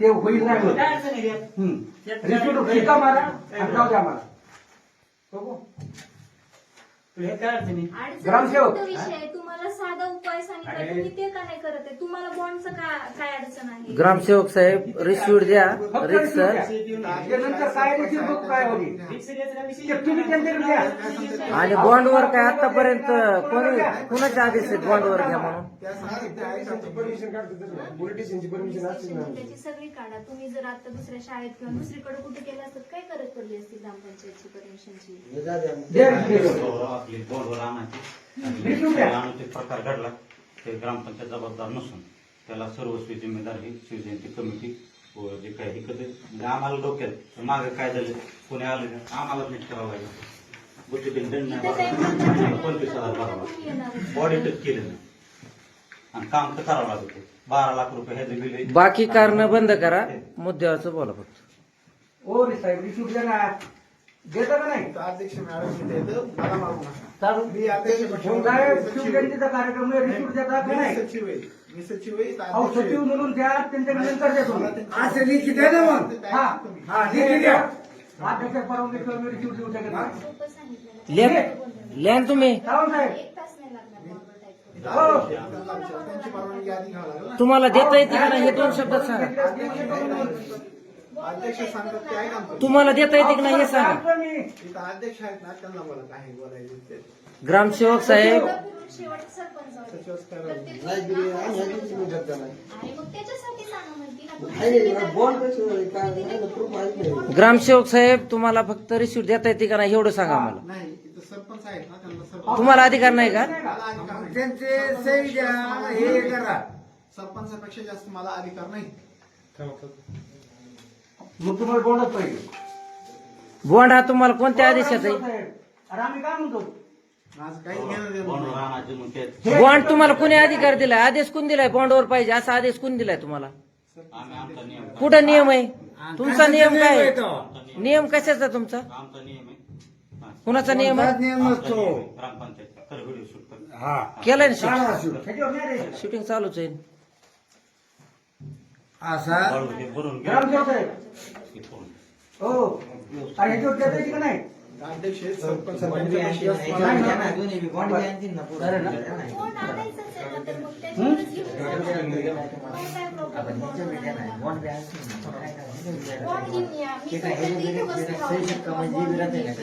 ते होईल नाही होत काय अडचण आहे त्यात? हम्म. त्यात मारा आणि जाऊ द्या मला बघू तुला काय अडचण आहे? ग्रामसेवक. अडचणीचा विषय आहे. तुम्हाला साधा उपाय सांगितला अरे. तुम्ही ते का नाही करत आहे. तुम्हाला बॉन्डचं का काय अडचण आहे? ग्रामसेवक साहेब रिसिव्ह द्या फक्त रिक्स receipt द्या. Receipt ते नंतर काय बघू काय होईल Fix द्यायचं का विषय? ते तुम्ही त्यांच्याकडे द्या आणि बॉन्डवर काय आतापर्यंत कोणी कुणाचे आदेश आहेत बॉन्डवर घ्या म्हणून? त्याची सगळी काढा. तुम्ही जर आता दुसऱ्या शाळेत किंवा दुसरीकडे कुठे केलं असतं काय करत पडली असती ग्रामपंचायतची परमिशनची द्या. आपली आणायची. प्रकार घडला. ते ग्रामपंचायत जबाबदार नसून त्याला सर्वस्वी जिम्मेदार ही शिवजयंती कमिटी व जे काही हे करते. म्हणजे आम्हाला डोक्यात मागे काय झालं कोणी आलं का? आम्हाला नीट करावं लागेल. गोष्टी दंड नाही. पंचवीस हजार भरावा बॉडी टच केलं नाही आणि काम तर करावं लागत बारा लाख रुपये ह्याचं बिल. बाकी कारण बंद करा. मुद्द्यावरचं बोला फक्त. हो रे साहेब देता का नाही? अध्यक्ष मॅडम इथे येतं, मला मारू नका. चालू मी अध्यक्ष मग काय शिवजयंतीचा कार्यक्रम आहे, रिसिप्ट देता का मी नाही सचिव आहे. मी सचिव आहे इथं अहो अध्यक्ष सचिव आहे. म्हणून द्या त्यांच्याकडे नंतर द्या तुम्ही असं लिखित आहे ना मग? हा. हा. लिखी द्या. अध्यक्ष परवानगी किंवा मी रिसिप्ट देऊ शकत नाही. सोपं सांगितलं लिहा लिहा ना तुम्ही. सावंत साहेब. एक तास नाही लागणार बॉन्ड टाईप इथं हो. अध्यक्ष आहे. त्यांना त्यांची परवानगी आधी घ्यावं लागेल ना. तुम्हाला देता येते का नाही? हे दोन शब्दात सांगा. अध्यक्ष सांगतात ते ऐका ना. तुम्हाला देता येते की नाही हे सांगा. इथं अध्यक्ष आहेत ना त्यांना बोला काय बोलायचं ते. ग्रामसेवक साहेब. शेवट सरपंच होते. सचिवच करावं. प्रत्येक गोष्ट आणि मग त्याच्यासाठी सांगा म्हणते ना तुम्ही- ग्रामसेवक साहेब तुम्हाला फक्त रिसिव्ह देता येते का नाही एवढं सांगा आम्हाला. नाही इथं सरपंच आहेत ना त्यांना सरपंच तुम्हाला अधिकार नाही का? मला अधिकार नाही. त्यांचे सही द्या हे करा. सरपंचापेक्षा जास्त मला अधिकार नाही. मग तुम्हाला पाहिजे. बॉन्ड हा तुम्हाला कोणत्या आदेशात आहे? अरे आम्ही काय म्हणतो? माझं काही घेणं देणं बॉन्डवर नाही. आणायचं मग ते बॉन्ड तुम्हाला कोणी अधिकार दिलाय? आदेश कोण दिलाय बॉन्डवर पाहिजे? असा आदेश कोण दिलाय तुम्हाला? आम्ही आमचा नियम कुठं नियम आहे? तुमचा नियम काय? आहे? नियम कशाचा तुमचा? आमचा नियम आहे. हा. कुणाचा नियम आहे? नियम आमचा नसतो नियम आहे. ग्रामपंचायतचा. कर व्हिडिओ शूट कर हा. केलाय ना शूटिंग काढा shoot. त्याच्यावर नाही रे. शूटिंग चालूच आहे. असा बरोबर भरून घ्या ग्रामसेवक साहेब. हो अरे ह्याच्यावर देता येते का नाही अध्यक्ष आहेत, सरपंच सरपंचापेक्षा जास्त मला नाही, अधिकार नाही. नाही. बरं ना? बॉन्ड आणायचंच आहे ना, तर मग त्याच्यावरच घेऊन जा. मग काय problem? बॉन्ड आणायला. बॉन्ड घेऊन या. मी फक्त इथे बसून राहू शकतो. बॉन्ड घेऊन यायचं.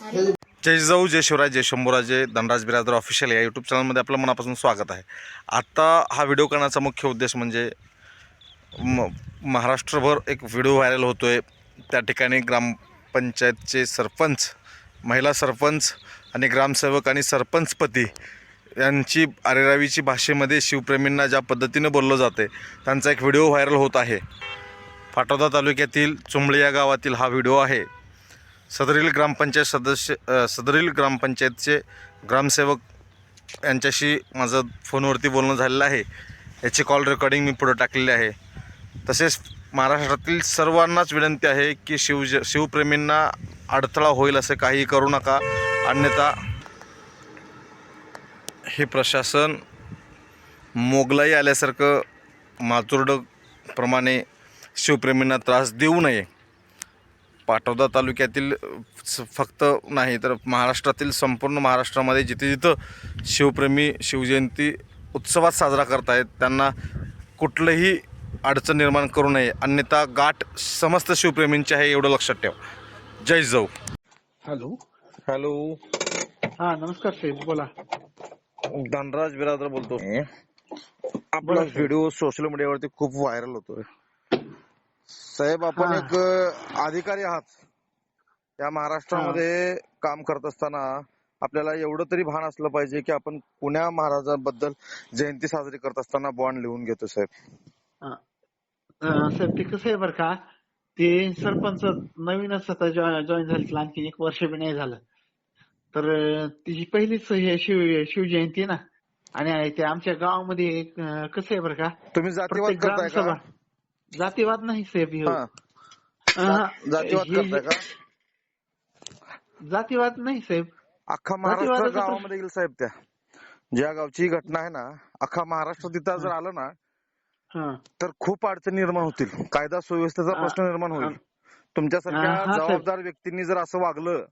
आणि जय जाऊ जय शिवराज जय शंभूराजे धनराज बिरादर ऑफिशियल या यूट्यूब चॅनलमध्ये आपलं मनापासून स्वागत आहे. आता हा व्हिडिओ करण्याचा मुख्य उद्देश म्हणजे म महाराष्ट्रभर एक व्हिडिओ व्हायरल होतो आहे त्या ठिकाणी ग्रामपंचायतचे सरपंच महिला सरपंच आणि ग्रामसेवक आणि सरपंचपती यांची अरेरावीची भाषेमध्ये शिवप्रेमींना ज्या पद्धतीने बोललं जाते त्यांचा एक व्हिडिओ व्हायरल होत आहे. फाटोदा तालुक्यातील चुंबळी या गावातील हा व्हिडिओ आहे. सदरील ग्रामपंचायत सदस्य सदरील ग्रामपंचायतचे ग्रामसेवक यांच्याशी माझं फोनवरती बोलणं झालेलं आहे. याची कॉल रेकॉर्डिंग मी पुढं टाकलेली आहे. तसेच महाराष्ट्रातील सर्वांनाच विनंती आहे की शिवज शिवप्रेमींना अडथळा होईल असे काही करू नका. अन्यथा हे प्रशासन मोगलाई आल्यासारखं माचुर्डप्रमाणे शिवप्रेमींना त्रास देऊ नये. पाटोदा तालुक्यातील फक्त नाही तर महाराष्ट्रातील संपूर्ण महाराष्ट्रामध्ये जिथे जिथं शिवप्रेमी शिवजयंती उत्सवात साजरा करतायत त्यांना कुठलंही अडचण निर्माण करू नये. अन्यथा गाठ समस्त शिवप्रेमींची आहे एवढं लक्षात ठेवा. जय जाऊ हॅलो. हॅलो. हा नमस्कार साहेब बोला. धनराज बिरादर बोलतो आपला व्हिडिओ सोशल मीडियावरती खूप व्हायरल होतोय. साहेब आपण. एक अधिकारी आहात. या महाराष्ट्रामध्ये काम करत असताना आपल्याला एवढं तरी भान असलं पाहिजे की आपण पुण्या महाराजांबद्दल जयंती साजरी करत असताना बॉन्ड लिहून घेतो साहेब. साहेब ते कसं आहे बरं का ते सरपंच नवीनच आता जॉईन झाले आणखी एक वर्ष बी नाही झालं. तर तिची पहिलीच हे शिव शिवजयंती ना. आणि ते आमच्या गावामध्ये कसं आहे बरं का तुम्ही जातीवाद करताय का? जातीवाद नाही साहेब ह्यो. हा. जातीवाद करताय का? जातीवाद नाही साहेब अख्खा महाराष्ट्र गावामध्ये येईल साहेब त्या. ज्या गावची घटना आहे ना अख्खा महाराष्ट्र तिथं जर आलं ना तर खूप अडचणी निर्माण होतील. कायदा सुव्यवस्थेचा प्रश्न निर्माण होईल. तुमच्यासारख्या. जबाबदार व्यक्तींनी जर असं वागलं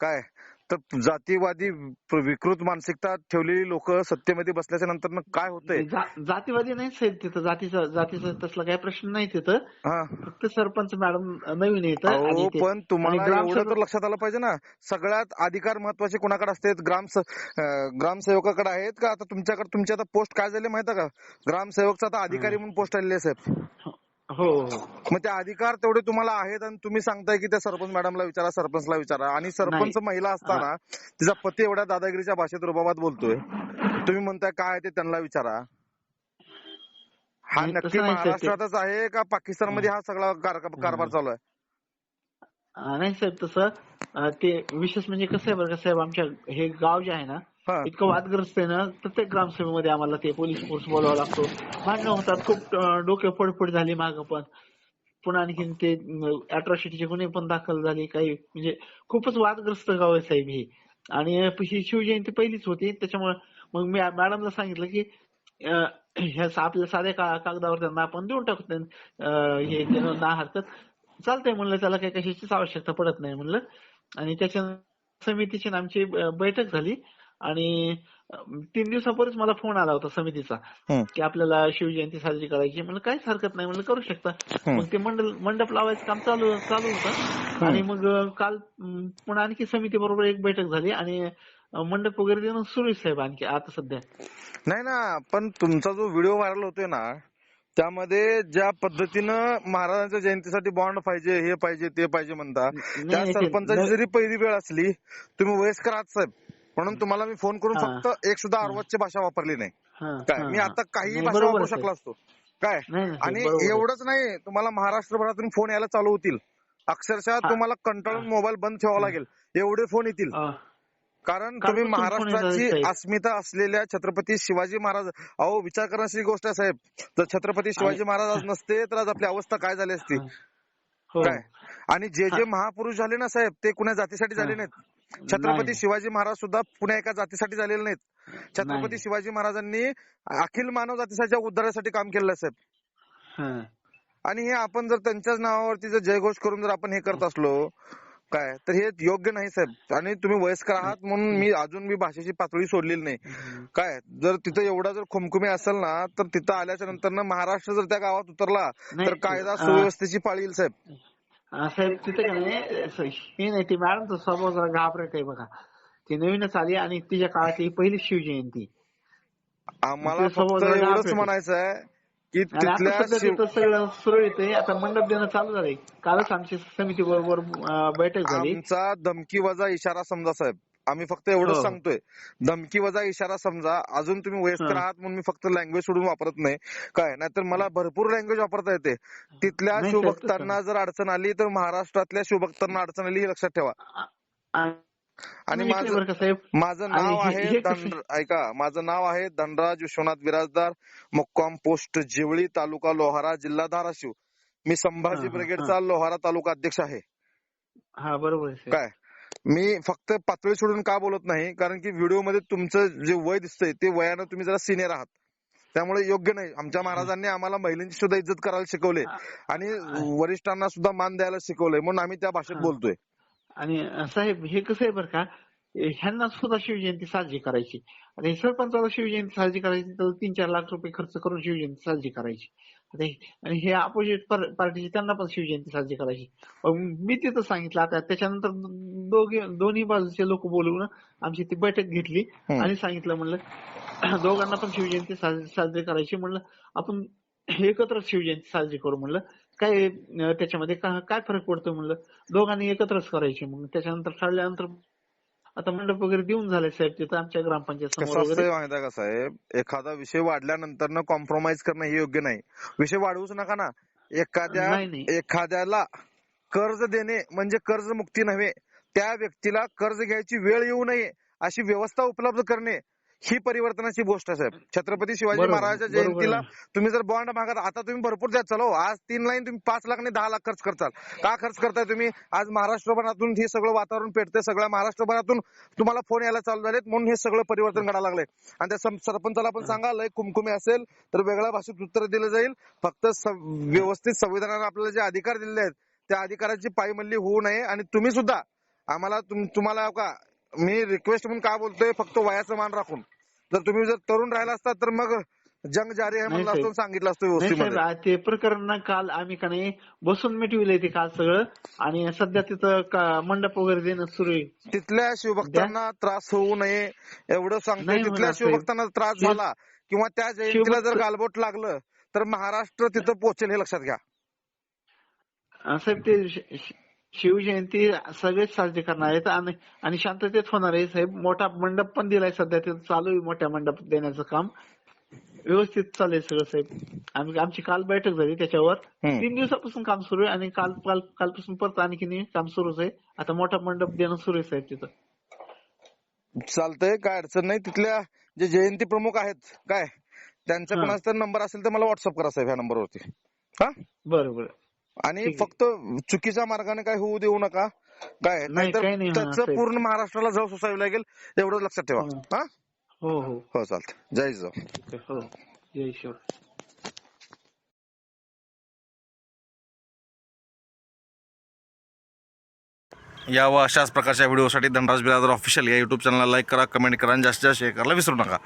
काय? तर जातीवादी विकृत मानसिकता ठेवलेली लोक सत्तेमध्ये बसल्याच्या नंतर काय होतंय? जा- जातीवादी नाही साहेब तिथं जातीचा जातीचा तसला काही प्रश्न नाही तिथं. हा. फक्त सरपंच मॅडम नवीन येत पण तुम्हाला एवढं तर लक्षात आलं पाहिजे ना. सगळ्यात अधिकार महत्त्वाचे कोणाकडे असतात ग्राम ग्रामसेवकाकडे आहेत का? आता तुमच्याकडे तुमची आता पोस्ट काय झाली माहिती का? ग्रामसेवकचा आता अधिकारी म्हणून पोस्ट आलेली आहे साहेब. हो हो. मग ते अधिकार तेवढे तुम्हाला आहेत आणि तुम्ही सांगताय की त्या सरपंच मॅडमला विचारा सरपंचला विचारा. आणि सरपंच महिला असताना तिचा पती एवढ्या दादागिरीच्या भाषेत रुबाबात बोलतोय. तुम्ही म्हणताय काय आहे ते त्यांना विचारा. हा नाही, तसं नक्की नाही साहेब ते. महाराष्ट्रातच आहे का पाकिस्तानमध्ये हा सगळा कार- कारभार चालू आहे? अं, नाही साहेब तसं अं, ते विशेष म्हणजे कसं आहे बरं का साहेब आमच्या हे गाव जे आहे ना इतकं वादग्रस्त आहे ना प्रत्येक ग्रामसभेमध्ये आम्हाला ते पोलीस फोर्स बोलावा लागतो. भांडणं होतात खूप डोके फडफड झाली मागं पण. पुन्हा आणखीन ते अट्रॉसिटीचे गुन्हे पण दाखल झाले काही म्हणजे खूपच वादग्रस्त गाव आहे साहेब हे. आणि ही शिवजयंती पहिलीच होती त्याच्यामुळे मग मी मॅडमला सांगितलं की ह्या आपल्या साध्या कागदावर त्यांना आपण देऊन टाकू हे ना हरकत. चालतंय म्हणलं त्याला काही कशाचीच आवश्यकता पडत नाही म्हणलं. आणि त्याच्या समितीची आमची बैठक झाली. आणि तीन दिवसापूर्वीच मला फोन आला होता समितीचा. की आपल्याला शिवजयंती साजरी करायची म्हणलं काहीच हरकत नाही म्हणलं करू शकता. मग ते मंडल मंडप लावायचं काम चालू चालू होतं आणि मग काल पुन्हा आणखी समिती बरोबर एक बैठक झाली आणि मंडप वगैरे देणं सुरू साहेब आणखी आता सध्या नाही ना पण तुमचा जो व्हिडिओ व्हायरल होतोय ना त्यामध्ये ज्या पद्धतीनं महाराजांच्या जयंतीसाठी बॉन्ड पाहिजे हे पाहिजे ते पाहिजे म्हणता त्या सरपंचाची. जरी पहिली वेळ असली तुम्ही वयस्कर आहात साहेब म्हणून तुम्हाला मी फोन करून. फक्त एक सुद्धा अर्वतची भाषा वापरली नाही. काय? मी. आता काही नाही, भाषा वापरू शकला असतो. काय? आणि. एवढंच नाही तुम्हाला महाराष्ट्रभरातून फोन यायला चालू होतील. अक्षरशः. तुम्हाला कंटाळून मोबाईल बंद ठेवावा लागेल. एवढे फोन येतील. कारण तुम्ही महाराष्ट्राची. अस्मिता असलेल्या छत्रपती शिवाजी महाराज. अहो विचार करण्याची गोष्ट आहे साहेब. जर छत्रपती शिवाजी महाराज आज नसते तर आज आपली अवस्था काय झाली असती? हो. काय? आणि जे जे महापुरुष झाले ना साहेब ते कुण्या जातीसाठी झाले. नाहीत? छत्रपती. शिवाजी महाराज सुद्धा पुण्या एका जातीसाठी झालेले नाहीत. छत्रपती. शिवाजी महाराजांनी अखिल मानव जातीच्या उद्धारासाठी काम केलेलं साहेब. आणि हे आपण जर त्यांच्याच नावावरती जर जयघोष करून जर आपण हे करत असलो काय? तर हे योग्य नाही साहेब. आणि तुम्ही वयस्कर आहात म्हणून मी अजून मी भाषेची पातळी सोडलेली नाही. काय? जर तिथं एवढा जर खुमखुमी असेल ना तर तिथं आल्याच्यानंतर ना महाराष्ट्र जर त्या गावात उतरला तर कायदा सुव्यवस्थेची पाळी येईल साहेब. साहेब तिथे का नाही असं हे नाही ते मॅडमचा स्वभाव जरा घाबरट आहे बघा ती नवीनच आली आणि तिच्या काळातली पहिली शिवजयंती आम्हाला फक्त एवढंच. म्हणायचं आहे की तिथल्या सगळं सुरळीत आहे आता मंडप देणं चालू झालंय कालच आमची समिती बरोबर बैठक झाली आमचा धमकी वजा इशारा समजा साहेब आम्ही फक्त एवढंच हो. सांगतोय. धमकी वजा इशारा समजा अजून तुम्ही वयस्कर. आहात म्हणून मी फक्त लँग्वेज सोडून वापरत नाही. काय? नाहीतर मला भरपूर लँग्वेज वापरता येते. तिथल्या शिवभक्तांना जर अडचण आली तर महाराष्ट्रातल्या शिवभक्तांना अडचण आली हे लक्षात ठेवा. आणि माझं माझं नाव आहे ऐका माझं नाव आहे धनराज विश्वनाथ बिराजदार मुक्काम पोस्ट जिवळी तालुका लोहारा जिल्हा धाराशिव. मी संभाजी ब्रिगेडचा लोहारा तालुका अध्यक्ष आहे. हा बरोबर. काय? मी फक्त पातळी सोडून का बोलत नाही? कारण की व्हिडिओमध्ये तुमचं जे वय दिसतंय ते वयानं तुम्ही जरा सिनियर आहात. त्यामुळे योग्य नाही. आमच्या महाराजांनी आम्हाला महिलांची सुद्धा इज्जत करायला शिकवले. आणि वरिष्ठांना सुद्धा मान द्यायला शिकवलंय म्हणून आम्ही त्या भाषेत. बोलतोय. आणि साहेब हे कसं आहे बरं का? ह्यांना सुद्धा शिवजयंती साजरी करायची. आणि सरपंचाला शिवजयंती साजरी करायची तर तीन चार लाख रुपये खर्च करून शिवजयंती साजरी करायची. आणि हे अपोजिट पार्टीची त्यांना पण शिवजयंती साजरी करायची. मी तिथं सांगितलं आता त्याच्यानंतर दोघे दोन्ही बाजूचे लोक बोलवून आमची ती बैठक घेतली. आणि सांगितलं म्हणलं दोघांना पण शिवजयंती साजरी करायची म्हणलं आपण एकत्र शिवजयंती साजरी करू म्हणलं. काय त्याच्यामध्ये काय फरक पडतो म्हणलं? दोघांनी एकत्रच करायची. मग त्याच्यानंतर ठरल्यानंतर आता मंडप वगैरे देऊन झाले साहेब तिथं आमच्या ग्रामपंचायत कसं असतंय माहिती का साहेब? एखादा विषय वाढल्यानंतर ना कॉम्प्रोमाइज करणं हे योग्य नाही. विषय वाढवूच नका ना. एखाद्या नाही, नाही. एखाद्याला कर्ज देणे म्हणजे कर्ज मुक्ती नव्हे. त्या व्यक्तीला कर्ज घ्यायची वेळ येऊ नये अशी व्यवस्था उपलब्ध करणे ही परिवर्तनाची गोष्ट आहे साहेब. छत्रपती शिवाजी महाराजांच्या जयंतीला. तुम्ही जर बॉन्ड मागत आता तुम्ही भरपूर द्या चलो आज तीन लाईन तुम्ही पाच लाख आणि दहा लाख खर्च करताल. का खर्च करताय तुम्ही? आज महाराष्ट्रभरातून हे सगळं वातावरण पेटतंय सगळ्या महाराष्ट्रभरातून तुम्हाला फोन यायला चालू झालेत म्हणून हे सगळं परिवर्तन घडायला लागलंय. आणि त्या सरपंचाला पण सांगा लय कुमकुमी असेल तर वेगळ्या भाषेत उत्तर दिलं जाईल. फक्त व्यवस्थित संविधानाने आपल्याला जे अधिकार दिलेले आहेत त्या अधिकाराची पायमल्ली होऊ नये. आणि तुम्ही सुद्धा आम्हाला तुम- तुम्हाला का मी रिक्वेस्ट म्हणून का बोलतोय? फक्त वयाचं मान राखून. जर तुम्ही जर तरुण राहिला असतात तर मग जंग जारी आहे म्हणलं असतं सांगितलं असतं ते प्रकरण काल आम्ही का नाही बसून मिटविलंय ते काल सगळं. आणि सध्या तिथं मंडप वगैरे देणं सुरू आहे. तिथल्या शिवभक्तांना त्रास होऊ नये एवढं सांगतोय. नाही तिथल्या. शिवभक्तांना त्रास झाला किंवा त्या जयंतीला जर गालबोट लागलं तर महाराष्ट्र तिथं पोहोचेल हे लक्षात घ्या. साहेब ते शिवजयंती सगळेच साजरे करणार आहेत आणि आणि शांततेत होणार आहे. साहेब मोठा मंडप पण दिलाय सध्या. ते चालू आहे मोठ्या मंडप देण्याचं काम. व्यवस्थित चालू आहे सगळं साहेब. आम्ही आमची काल बैठक झाली त्याच्यावर. तीन दिवसापासून काम सुरू आहे आणि काल काल कालपासून परत आणखी काम सुरूच आहे. आता मोठा मंडप देणं सुरू आहे साहेब तिथं. चालतंय काय अडचण नाही. तिथल्या जे जयंती प्रमुख आहेत काय? त्यांचा हा. कोणाचा तर नंबर असेल तर मला व्हॉट्सअप करा साहेब ह्या नंबरवरती. हा? बरं बरं आणि. फक्त चुकीच्या मार्गाने काय होऊ देऊ नका. काय? नाही, नाहीतर त्याचं. पूर्ण महाराष्ट्राला जळ सोसावी लागेल एवढं लक्षात ठेवा. हो. हा? हो हो. हो चालतंय. जय आहे. हो. जय शिव या व अशाच प्रकारच्या व्हिडिओसाठी धनराज बिरादर ऑफिशियल या युट्यूब चॅनलला लाईक करा कमेंट करा आणि जास्तीत जास्त शेअर करायला विसरू नका.